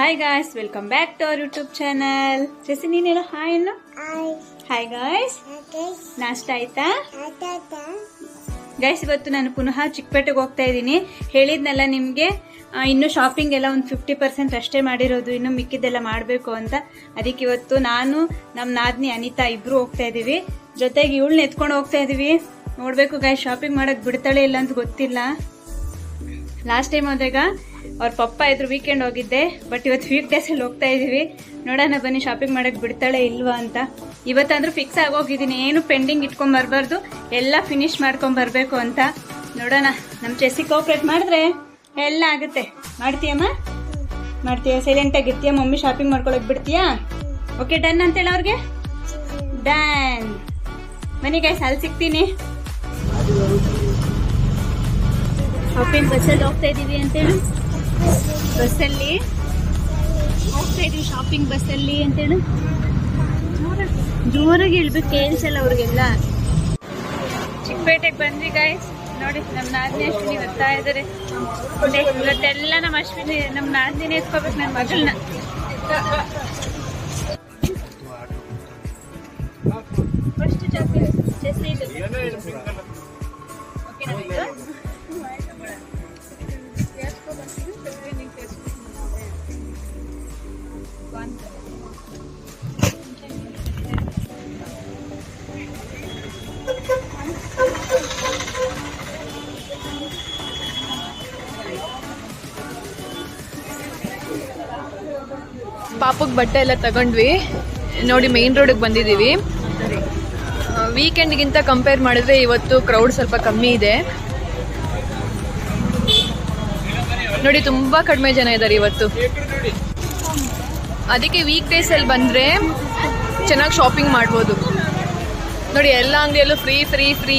Hi guys welcome back to our YouTube channel JC ನೀನೆಲ್ಲ hi ಅನ್ನು. Hi guys ನಾಷ್ಟ ಆಯ್ತಾ? ಗೈಸ್ ಇವತ್ತು ನಾನು ಪುನಃ ಚಿಕ್ಕಪೇಟೆಗೆ ಹೋಗ್ತಾ ಇದ್ದೀನಿ. ಹೇಳಿದ್ನಲ್ಲ ನಿಮಗೆ ಇನ್ನು ಶಾಪಿಂಗ್ ಎಲ್ಲ ಒಂದು ಫಿಫ್ಟಿ ಪರ್ಸೆಂಟ್ ಅಷ್ಟೇ ಮಾಡಿರೋದು ಇನ್ನು ಮಿಕ್ಕಿದ್ದೆಲ್ಲ ಮಾಡಬೇಕು ಅಂತ. ಅದಕ್ಕೆ ಇವತ್ತು ನಾನು ನಮ್ಮ ನಾದ್ನಿ ಅನಿತಾ ಇಬ್ರು ಹೋಗ್ತಾ ಇದ್ದೀವಿ ಜೊತೆಗೆ ಇವಳನ್ನ ಎತ್ಕೊಂಡು ಹೋಗ್ತಾ ಇದ್ದೀವಿ ನೋಡಬೇಕು ಗೈಸ್ ಶಾಪಿಂಗ್ ಮಾಡೋಕೆ ಬಿಡ್ತಾಳೆ ಇಲ್ಲ ಅಂತ ಗೊತ್ತಿಲ್ಲ. ಲಾಸ್ಟ್ ಟೈಮ್ ಹೋದಾಗ ಅವ್ರ ಪಪ್ಪ ಇದ್ರು ವೀಕೆಂಡ್ ಹೋಗಿದ್ದೆ ಬಟ್ ಇವತ್ತು ವೀಕ್ ಡೇಸಲ್ಲಿ ಹೋಗ್ತಾ ಇದೀವಿ. ನೋಡೋಣ, ಬನ್ನಿ ಶಾಪಿಂಗ್ ಮಾಡಕ್ಕೆ ಬಿಡ್ತಾಳೆ ಇಲ್ವಾ ಅಂತ. ಇವತ್ತಂದ್ರೂ ಫಿಕ್ಸ್ ಆಗೋಗಿದ್ದೀನಿ, ಏನು ಪೆಂಡಿಂಗ್ ಇಟ್ಕೊಂಡ್ ಬರಬಾರ್ದು, ಎಲ್ಲ ಫಿನಿಶ್ ಮಾಡ್ಕೊಂಡು ಬರಬೇಕು ಅಂತ. ನೋಡೋಣ ನಮ್ಮ ಚೆಸ್ಸಿ ಕೋಪ್ರೇಟ್ ಮಾಡಿದ್ರೆ ಎಲ್ಲ ಆಗುತ್ತೆ. ಮಾಡ್ತೀಯಮ್ಮ? ಮಾಡ್ತೀಯ? ಸೈಲೆಂಟ್ ಆಗಿರ್ತೀಯ ಮಮ್ಮಿ ಶಾಪಿಂಗ್ ಮಾಡ್ಕೊಳಕ್ ಬಿಡ್ತೀಯಾ? ಓಕೆ ಡನ್ ಅಂತೇಳಿ ಅವ್ರಿಗೆ? ಡನ್ ಮನೆಗೆ ಅಲ್ಲಿ ಸಿಗ್ತೀನಿ. ಶಾಪಿಂಗ್ ಬಸ್ಸಲ್ಲಿ ಹೋಗ್ತಾ ಇದೀವಿ ಅಂತೇಳಿ ಬಸ್ಸಲ್ಲಿ ಹೋಗ್ತಾ ಇದೀವಿ ಶಾಪಿಂಗ್ ಬಸ್ಸಲ್ಲಿ ಅಂತೇಳಿ ಜೋರಾಗಿ ಹೇಳ್ಬೇಕು ಕೇಳಿಸಲ್ಲ ಅವ್ರಿಗೆಲ್ಲ ಚಿಕ್ಕಪೇಟೆಗೆ ಬಂದ್ವಿ ಗಾಯ್ಸ್ ನೋಡಿ ನಮ್ಮ ನಾದಿನಿ ಅಶ್ವಿನಿ ಬರ್ತಾ ಮತ್ತೆ ಇವತ್ತೆಲ್ಲ ನಮ್ಮ ಅಶ್ವಿನಿ ನಮ್ಮ ನಾದಿನಿ ಎತ್ಕೋಬೇಕು ನನ್ನ ಮಗಳನ್ನ ಫಸ್ಟ್ ಜಾಸ್ತಿ ಜಾಸ್ತಿ ಪಾಪಕ್ಕೆ ಬಟ್ಟೆ ಎಲ್ಲ ತಗೊಂಡ್ವಿ. ನೋಡಿ ಮೇನ್ ರೋಡಿಗೆ ಬಂದಿದ್ದೀವಿ ವೀಕೆಂಡ್ಗಿಂತ ಕಂಪೇರ್ ಮಾಡಿದ್ರೆ ಇವತ್ತು ಕ್ರೌಡ್ ಸ್ವಲ್ಪ ಕಮ್ಮಿ ಇದೆ. ನೋಡಿ ತುಂಬ ಕಡಿಮೆ ಜನ ಇದ್ದಾರೆ ಇವತ್ತು. ಅದಕ್ಕೆ ವೀಕ್ ಡೇಸಲ್ಲಿ ಬಂದರೆ ಚೆನ್ನಾಗಿ ಶಾಪಿಂಗ್ ಮಾಡ್ಬೋದು. ನೋಡಿ, ಎಲ್ಲ ಅಂಗಡಿಯಲ್ಲೂ ಫ್ರೀ ಫ್ರೀ ಫ್ರೀ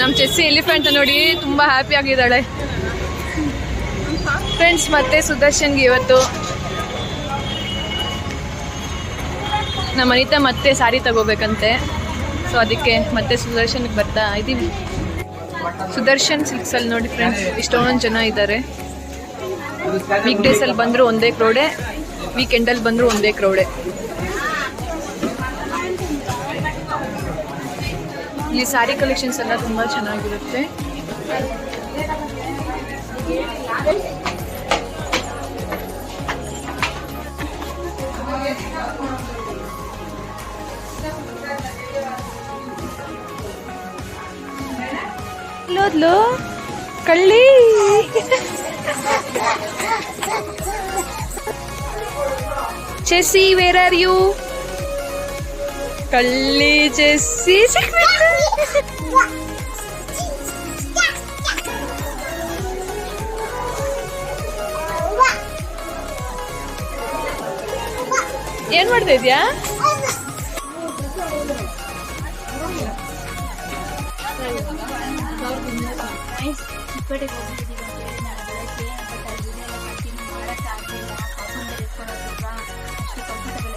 ನಮ್ಮ ಚೆಸ್ಸಿ ಎಲಿಫೆಂಟ್ ನೋಡಿ, ತುಂಬಾ ಹ್ಯಾಪಿ ಆಗಿದ್ದಾಳೆ. ಫ್ರೆಂಡ್ಸ್, ಮತ್ತೆ ಸುದರ್ಶನ್ಗೆ ಇವತ್ತು ನಮ್ಮ ಅನಿತಾ ಮತ್ತೆ ಸಾರಿ ತಗೋಬೇಕಂತೆ. ಸೊ ಅದಕ್ಕೆ ಮತ್ತೆ ಸುದರ್ಶನ್ಗೆ ಬರ್ತಾ ಇದೀವಿ ಸುದರ್ಶನ್ ಸಿಲ್ಕ್ಸ್ ಅಲ್ಲಿ ನೋಡಿ ಫ್ರೆಂಡ್ಸ್ ಇಷ್ಟೊಂದು ಜನ ಇದ್ದಾರೆ. ವೀಕ್ ಅಲ್ಲಿ ಬಂದ್ರು ಒಂದೇ ಕ್ರೌಡೆ ವೀಕೆಂಡಲ್ಲಿ ಬಂದರೂ ಒಂದೇ ಕ್ರೌಡೆ ಇಲ್ಲಿ ಸಾರಿ ಕಲೆಕ್ಷನ್ಸ್ ಎಲ್ಲ ತುಂಬ ಚೆನ್ನಾಗಿರುತ್ತೆ. ಇಲ್ಲೋದ್ಲು ಕಳ್ಳಿ. ಚೆಸ್ಸಿ ವೇರ್ ಆರ್ ಯು ಕಳ್ಳಿ ಚೆಸ್ಸಿ ಏನ್ ಮಾಡ್ತಾ ಇದ್ಯಾ? ನಾನು ಬೆಳಗ್ಗೆ ಬಟ್ ಅಲ್ಲಿ ಅಷ್ಟು ಕಂಫರ್ಟಬಲ್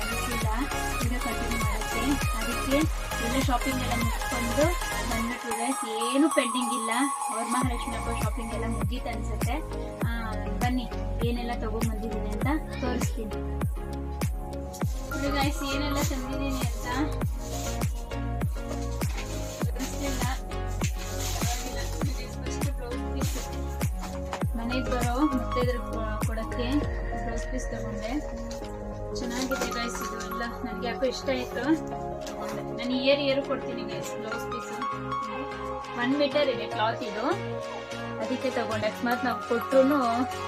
ಅದಕ್ಕೆ ಎಲ್ಲ ಶಾಪಿಂಗ್ ಎಲ್ಲ ಮುಗಿಸ್ಕೊಂಡು ಬಂದ್ಬಿಟ್ಟು ಗೈಸ್ ಏನು ಪೆಂಡಿಂಗ್ ಇಲ್ಲ ಅವ್ರ ಮಹಾಲಕ್ಷ್ಮಿ ಹಬ್ಬ ಶಾಪಿಂಗ್ ಎಲ್ಲ ಮುಗೀತು ಅನ್ಸುತ್ತೆ ಬನ್ನಿ ಏನೆಲ್ಲ ತಗೊಂಡ್ಬಂದಿದ್ದೀನಿ ಅಂತ ತೋರಿಸ್ತೀನಿ ಗೈಸ್ ಏನೆಲ್ಲ ತಂದಿದ್ದೀನಿ ಅಂತ? ಮುತ್ತೈದ್ರ ಕೊಡಕ್ಕೆ ಬ್ಲೌಸ್ ಪೀಸ್ ತಗೊಂಡೆ. ಚೆನ್ನಾಗಿದೆ ಗೈಸ್ ಇದು ಎಲ್ಲ. ನನಗೆ ಯಾಕೋ ಇಷ್ಟ ಆಯಿತು. ನಾನು ಇಯರ್ ಇಯರ್ ಕೊಡ್ತೀನಿ guys blouse piece one metre ಇದೆ ಕ್ಲಾತ್ ಇದು. ಅದಕ್ಕೆ ತಗೊಂಡೆ. ಅಕಸ್ಮಾತ್ ನಾವು ಕೊಟ್ಟರು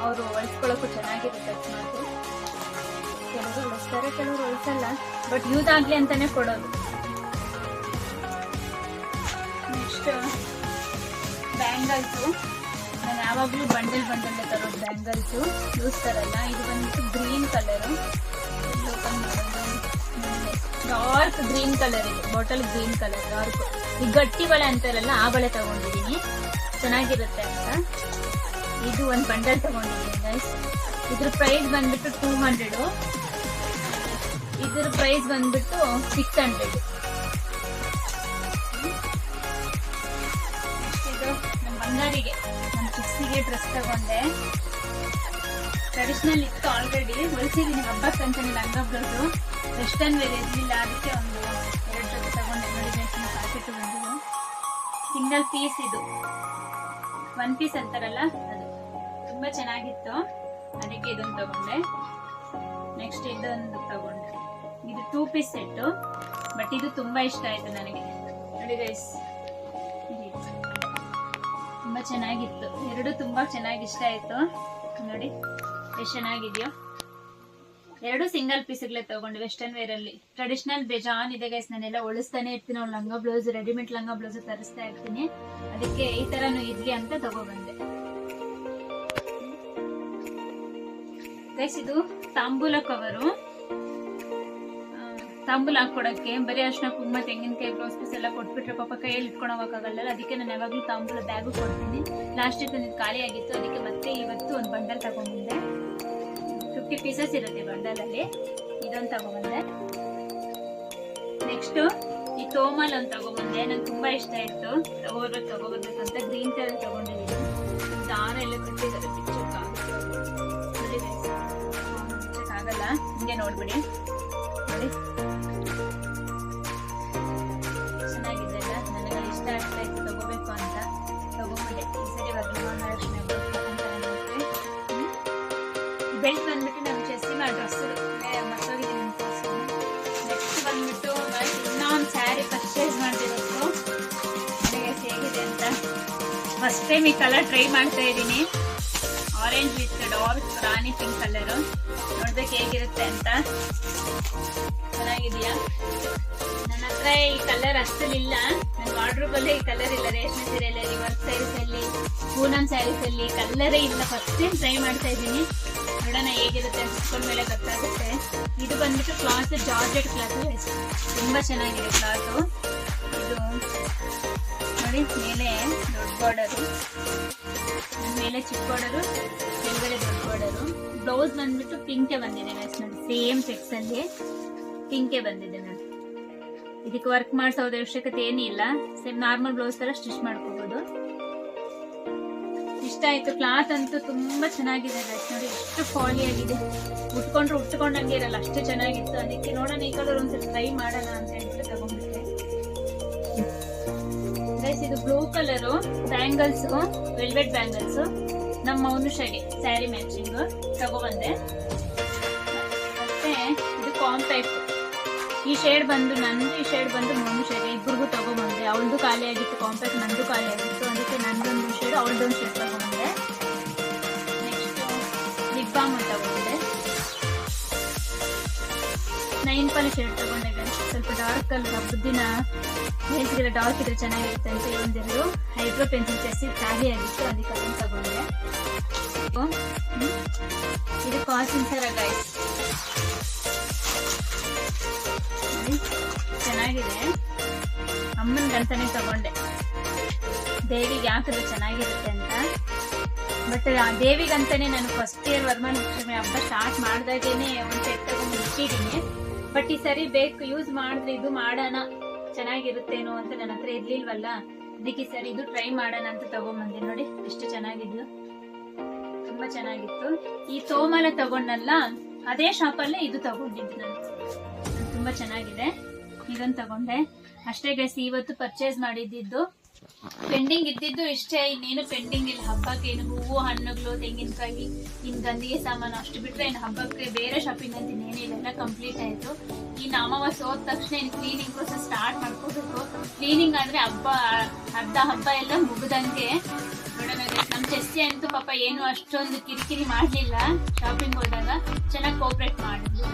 ಅವರು ಹೊಲಿಸ್ಕೊಳ್ಳೋಕ್ಕೂ ಚೆನ್ನಾಗಿರುತ್ತೆ ಅಕಸ್ಮಾತ್ ಕೆಲವರು ಹೊಲಿಸ್ತಾರೆ, ಕೆಲವರು ಹೊಲಿಸಲ್ಲ. ಬಟ್ ಯೂಸ್ ಆಗಲಿ ಅಂತಾನೆ ಕೊಡೋದು. ನೆಕ್ಸ್ಟ್ ಬ್ಯಾಂಗಲ್ಸು ಯಾವಾಗಲೂ ಬಂಡಲ್ ಬಂಡಲ್ ತರೋದು ಬ್ಯಾಂಗಲ್ಸ್ ಯೂಸ್ ತರಲ್ಲ. ಇದು ಬಂದ್ಬಿಟ್ಟು green colour. Dark green colour ಇದೆ. Bottle green colour, dark. ಈ ಗಟ್ಟಿ ಬಳೆ ಅಂತಾರಲ್ಲ, ಆ ಬಳೆ ತಗೊಂಡಿದ್ದೀನಿ. ಚೆನ್ನಾಗಿರುತ್ತೆ ಅಂತ. ಇದು ಒಂದು ಬಂಡಲ್ ತಗೊಂಡಿದ್ದೀನಿ ಗೈಸ್ ಇದ್ರ ಪ್ರೈಸ್ ಬಂದ್ಬಿಟ್ಟು ಟೂ ಹಂಡ್ರೆಡು ಇದ್ರ ಪ್ರೈಸ್ ಬಂದ್ಬಿಟ್ಟು ಸಿಕ್ಸ್ ಹಂಡ್ರೆಡ್ ಇದು ನಮ್ಮ ಬಂಗಾರಿಗೆ. ಚಿಕ್ಸಿಗೆ ಡ್ರೆಸ್ ತಗೊಂಡೆ ಟ್ರೆಡಿಷನಲ್ ಇತ್ತು ಆಲ್ರೆಡಿ ಹಬ್ಬ ಹಬ್ಬಕ್ಕೆ ಅಂತಾನೆ ಲಂಗ ಬ್ಲೌಸು ವೆಸ್ಟರ್ನ್ ವೇರ್ ಇರಲಿಲ್ಲ, ಅದಕ್ಕೆ ಒಂದು ಎರಡು ಜೊತೆ ತಗೊಂಡೆ, ನೋಡಿ ಪ್ಯಾಕೆಟ್ ಬಂದಿದ್ದು. ಸಿಂಗಲ್ ಪೀಸ್ ಇದು. ಒನ್ ಪೀಸ್ ಅಂತಾರಲ್ಲ, ಅದು. ತುಂಬ ಚೆನ್ನಾಗಿತ್ತು. ಅದಕ್ಕೆ ಇದೊಂದು ತಗೊಂಡೆ. ನೆಕ್ಸ್ಟ್ ಇದೊಂದು ತಗೊಂಡೆ. ಇದು ಟೂ ಪೀಸ್ ಸೆಟ್ಟು ಬಟ್ ಇದು ತುಂಬ ಇಷ್ಟ ಆಯಿತು ನನಗೆ. ನೋಡಿ ಗೈಸ್ ತುಂಬಾ ಚೆನ್ನಾಗಿತ್ತು. ಎರಡು ತುಂಬಾ ಚೆನ್ನಾಗಿ ಇಷ್ಟ ಆಯ್ತು. ನೋಡಿ, ಎಷ್ಟು ಚೆನ್ನಾಗಿದೆಯೋ. ಎರಡು ಸಿಂಗಲ್ ಪೀಸ್ಗಳೇ ತಗೊಂಡು ವೆಸ್ಟರ್ನ್ ವೇರ್ ಅಲ್ಲಿ. ಟ್ರೆಡಿಷನಲ್ ಬೇಜಾನ್ ಇದೆ ಗೈಸ್ ನಾನೆಲ್ಲ ಒಳಿಸ್ತಾನೆ ಇರ್ತೀನಿ. ಅವ್ರು ಲಂಗ ಬ್ಲೌಸ್ ರೆಡಿಮೇಡ್ ಲಂಗ ಬ್ಲೌಸ್ ತರಿಸ್ತಾ ಇರ್ತೀನಿ. ಅದಕ್ಕೆ ಈ ತರನು ಇದ್ಲಿ ಅಂತ ತಗೊಬಂದೆ. ಗೈಸ್ ಇದು ತಾಂಬೂಲ ಕವರು ತಾಂಬೂಲ ಹಾಕೊಡಕ್ಕೆ ಬರೀ ಅರ್ಶಿನ, ಕುಂಕುಮ, ತೆಂಗಿನಕಾಯಿ ಬ್ಲೌಸ್ ಪೀಸ್ ಎಲ್ಲ ಕೊಟ್ಬಿಟ್ರೆ ಪಾಪ ಕೈಯಲ್ಲಿ ಹೋಗಕ್ಕಾಗಲ್ಲ ಅದಕ್ಕೆ ನಾನು ಯಾವಾಗಲೂ ತಾಂಬೂಲ ಬ್ಯಾಗು ಕೊಡ್ತೀನಿ. ಲಾಸ್ಟಿಗೆ ನನಗೆ ಖಾಲಿ ಆಗಿತ್ತು. ಅದಕ್ಕೆ ಮತ್ತೆ ಇವತ್ತು ಒಂದು ಬಂಡಲ್ ತಗೊಂಡ್ಬಂದೆ. ಫಿಫ್ಟಿ ಪೀಸಸ್ ಇರುತ್ತೆ ಬಂಡಲ್ ಅಲ್ಲಿ. ಇದೊಂದು ತಗೊಂಡ್ಬಂದೆ. ನೆಕ್ಸ್ಟ್ ಈ ತೋಮಲ್ ಒಂದು ತಗೊಂಡ್ಬಂದೆ. ನಂಗೆ ತುಂಬಾ ಇಷ್ಟ ಇತ್ತು ತಗೋಬೇಕು ತಗೋಬೇಕು ಅಂತ. ಗ್ರೀನ್ ಕಲರ್ ತಗೊಂಡಿದ್ದೀನಿ ದಾರ ಎಲ್ಲ ಕಟ್ಟಿದ್ದಾರೆ. ಆಗಲ್ಲ ಹಿಂಗೆ ನೋಡ್ಬಿಡಿ. ನೋಡಿ. ಆಗ್ತಾ ಇತ್ತು ತಗೋಬೇಕು ಅಂತ ತಗೊಂಡ್ಬಿಟ್ಟೆ ಈ ಸರಿ ವರಮಹಾಲಕ್ಷ್ಮಿ ಬೆಲ್ಟ್ ಬಂದ್ಬಿಟ್ಟು ನಮ್ಮ ಚೆಸ್ಸಿನ ಡ್ರೆಸ್ ಮತ್ತೋಗಿದೆ ನೆಕ್ಸ್ಟ್ ಬಂದ್ಬಿಟ್ಟು ನಾನು ಸ್ಯಾರಿ ಪರ್ಚೇಸ್ ಮಾಡಿದಿರೋದು ನನಗೆ ಹೇಗಿದೆ ಅಂತ. ಫಸ್ಟ್ ಟೈಮ್ ಈ ಕಲರ್ ಟ್ರೈ ಮಾಡ್ತಾ ಇದ್ದೀನಿ. Orange with dark Rani pink colour ನೋಡ್ಬೇಕು ಹೇಗಿರುತ್ತೆ ಅಂತ. ಚೆನ್ನಾಗಿದೆಯಾ ನನ್ನ ಹತ್ರ ಈ ಕಲರ್ ಅಷ್ಟಲಿಲ್ಲ ನನ್ನ ವಾರ್ಡ್ರೂಬ್ ಅಲ್ಲಿ ಈ ಕಲರ್ ಇಲ್ಲ. ರೇಷ್ಮೆ ಸೀರೆಯಲ್ಲಿ ಅಲ್ಲಿ ಪೂನಮ್ ಸ್ಯಾರೀಸ್ ಅಲ್ಲಿ ಕಲರೇ ಇಲ್ಲ. ಫಸ್ಟ್ ಟೈಮ್ ಟ್ರೈ ಮಾಡ್ತಾ ಇದ್ದೀನಿ. ನೋಡೋಣ ಹೇಗಿರುತ್ತೆ ಅಂತ ಮೇಲೆ ಗೊತ್ತಾಗುತ್ತೆ. ಇದು ಬಂದ್ಬಿಟ್ಟು ಕ್ಲಾತ್ ಜಾರ್ಜೆಟ್ ಕ್ಲಾತ್ ತುಂಬಾ ಚೆನ್ನಾಗಿದೆ ಕ್ಲಾತ್ ಇದು ನೋಡಿ, ಮೇಲೆ ದೊಡ್ಡ ಬಾರ್ಡರು ಮೇಲೆ ಚಿಕ್ಕ ಬಾರ್ಡರು ಕೆಳಗಡೆ ದೊಡ್ಡ ಬಾರ್ಡರು ಬ್ಲೌಸ್ ಬಂದ್ಬಿಟ್ಟು ಪಿಂಕೆ ಬಂದಿದೆ. Guys ನೋಡಿ ಸೇಮ್ ಚೆಕ್ಸ್ ಅಲ್ಲಿ. ಪಿಂಕೆ ಬಂದಿದೆ ನೋಡಿ ಇದಕ್ಕೆ ವರ್ಕ್ ಮಾಡಿಸೋದ ಅವಶ್ಯಕತೆ ಏನಿಲ್ಲ ಸೇಮ್ ನಾರ್ಮಲ್ ಬ್ಲೌಸ್ ತರ ಸ್ಟಿಚ್ ಮಾಡ್ಕೋಬಹುದು ಇಷ್ಟ ಆಯ್ತು. ಕ್ಲಾತ್ ಅಂತೂ ತುಂಬಾ ಚೆನ್ನಾಗಿದೆ ನೋಡಿ. ಎಷ್ಟು ಫಾಲಿ ಆಗಿದೆ. ಉಟ್ಕೊಂಡ್ರೆ ಉಟ್ಕೊಂಡಂಗೆ ಇರಲ್ಲ. ಅಷ್ಟು ಚೆನ್ನಾಗಿತ್ತು. ಅದಕ್ಕೆ ನೋಡೋಣ, ಈ ಕಲರ್ ಒಂದ್ಸಲ ಟ್ರೈ ಮಾಡೋಣ ಅಂತ ಹೇಳ್ಬಿಟ್ಟು ತಗೊಂಡ್ಬಿಟ್ಟೆ ಇದು blue colour bangles velvet bangles ನಮ್ಮ ಮೌನುಷಗೆ ಸ್ಯಾರಿ ಮ್ಯಾಚಿಂಗ್ ತಗೊಬಂದೆ ಮತ್ತೆ ಇದು ಕಾಂಪ್ಯಾಕ್ಟ್ ಈ ಶೇಡ್ ಬಂದು, ನಂದು ಈ ಶೇಡ್ ಬಂದು ಮೌನುಷಗೆ ಇಬ್ಬರಿಗೂ ತಗೊಂಬಂದೆ. ಅವಳದು ಖಾಲಿ ಆಗಿತ್ತು ಕಾಂಪ್ಯಾಕ್ಟ್ ನಂದು ಖಾಲಿ ಆಗಿತ್ತು. ಅದಕ್ಕೆ ನಂದೊಂದು ಶೇಡ್ ಅವಳದೊಂದು ಶೇಡ್ ತಗೊಂಡೆ ನೆಕ್ಸ್ಟ್ ಲಿಪ್ ಬಾಮ್ ತಗೊಂಡೆ ನೈನ್ ಪಾಲಿ ಶೇಡ್ ತಗೊಂಡೆ. ಸ್ವಲ್ಪ ಡಾರ್ಕ್ ಅಲ್ಲಿ ಹಬ್ಬದ ದಿನ ಬೇಸಿಗೆಲ್ಲ ಡಾರ್ಕ್ ಇದ್ರೆ ಚೆನ್ನಾಗಿರುತ್ತೆ ಅಂತ ಒಂದೆರಡು ಹೈಬ್ರೋ ಪೆನ್ಸಿಲ್ ಚೆಸ್ಸಿ ಖಾಲಿ ಆಗಿತ್ತು, ಅದಕ್ಕೆ ಅದನ್ನು ತಗೊಂಡೆ. ಇದು ಕಾಸ್ಟ್ ಸರ ಗೈಸ್ ಅಮ್ಮನಿಗಂತಾನೆ ತಗೊಂಡೆ. ದೇವಿಗೆ ಯಾಕಂದ್ರೆ ಚೆನ್ನಾಗಿರುತ್ತೆ ಅಂತ. ಬಟ್ ಆ ದೇವಿಗಂತಾನೆ ನಾನು ಫಸ್ಟ್ ಇಯರ್ ವರಮಹಾಲಕ್ಷ್ಮಿ ಹಬ್ಬ ಸ್ಟಾರ್ಟ್ ಮಾಡ್ದಾಗೇನೆ ಒಂದು ಸೆಟ್ ತಗೊಂಡು ಇಟ್ಟಿದ್ದೀನಿ ಬಟ್ ಈ ಸರಿ ಬೇಕು ಯೂಸ್ ಮಾಡಿದ್ರೆ ಇದು ಮಾಡೋಣ, ಚೆನ್ನಾಗಿರುತ್ತೇನೋ ಅಂತ ನನ್ನ ಹತ್ರ ಇರ್ಲಿಲ್ವಲ್ಲ? ಅದಕ್ಕೆ ಸರಿ ಇದು ಟ್ರೈ ಮಾಡೋಣ ಅಂತ ತಗೊಂಬಂದೆ. ನೋಡಿ, ಎಷ್ಟು ಚೆನ್ನಾಗಿದ್ಲು. ತುಂಬಾ ಚೆನ್ನಾಗಿತ್ತು. ಈ ತೋಮಲ ತಗೊಂಡಲ್ಲ ಅದೇ ಶಾಪಲ್ಲೇ ಇದು ತಗೊಂಡಿದ್ದು ನಾನು. ತುಂಬಾ ಚೆನ್ನಾಗಿದೆ. ಇದೊಂದು ತಗೊಂಡೆ. ಅಷ್ಟೇ ಗೈಸ್ ಇವತ್ತು ಪರ್ಚೇಸ್ ಮಾಡಿದ್ದು ಪೆಂಡಿಂಗ್ ಇದ್ದಿದ್ದು ಇಷ್ಟೇ, ಇನ್ನೇನು ಪೆಂಡಿಂಗ್ ಇಲ್ಲ. ಹಬ್ಬಕ್ಕೆ ಏನು ಹೂವು, ಹಣ್ಣುಗಳು, ತೆಂಗಿನಕಾಯಿ, ಇನ್ ಗಂದಿಗೆ ಸಾಮಾನು ಅಷ್ಟು ಬಿಟ್ರೆ ಇನ್ನು ಹಬ್ಬಕ್ಕೆ ಬೇರೆ ಶಾಪಿಂಗ್ ಅಂತ ಇನ್ನೇನಿಲ್ಲ ಎಲ್ಲ ಕಂಪ್ಲೀಟ್ ಆಯ್ತು. ಈ ಅಮಾವಾಸ್ಯೆ ಹೋದ ತಕ್ಷಣ ಇನ್ನು ಕ್ಲೀನಿಂಗ್ ಪ್ರೋಸೆಸ್ ಸ್ಟಾರ್ಟ್ ಮಾಡ್ಕೋಬೇಕು. ಕ್ಲೀನಿಂಗ್ ಆದ್ರೆ ಹಬ್ಬ, ಅರ್ಧ ಹಬ್ಬ ಎಲ್ಲ ಮುಗ್ದಂಗೆ ನೋಡೋಣ guys. ನಮ್ ಚೆಸ್ಸಿ ಅಂತೂ ಪಾಪ ಏನು ಅಷ್ಟೊಂದು ಕಿರಿಕಿರಿ ಮಾಡ್ಲಿಲ್ಲ ಶಾಪಿಂಗ್ ಹೋದಾಗ ಚೆನ್ನಾಗಿ ಕೋಪರೇಟ್ ಮಾಡಿದ್ರು.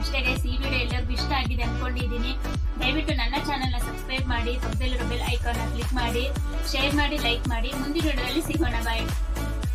ಅಷ್ಟೇ ಗೈಸ್ ಈ ವಿಡಿಯೋ ಎಲ್ಲರಿಗೂ ಇಷ್ಟ ಆಗಿದೆ ಅನ್ಕೊಂಡಿದ್ದೀನಿ ದಯವಿಟ್ಟು ನನ್ನ ಚಾನೆಲ್ನ ಸಬ್ಸ್ಕ್ರೈಬ್ ಮಾಡಿ, ಪಕ್ಕದಲ್ಲಿರೋ ಬೆಲ್ ಐಕಾನ್ ಕ್ಲಿಕ್ ಮಾಡಿ ಶೇರ್ ಮಾಡಿ ಲೈಕ್ ಮಾಡಿ ಮುಂದಿನ ವಿಡಿಯೋದಲ್ಲಿ ಸಿಗೋಣ ಬಾಯ್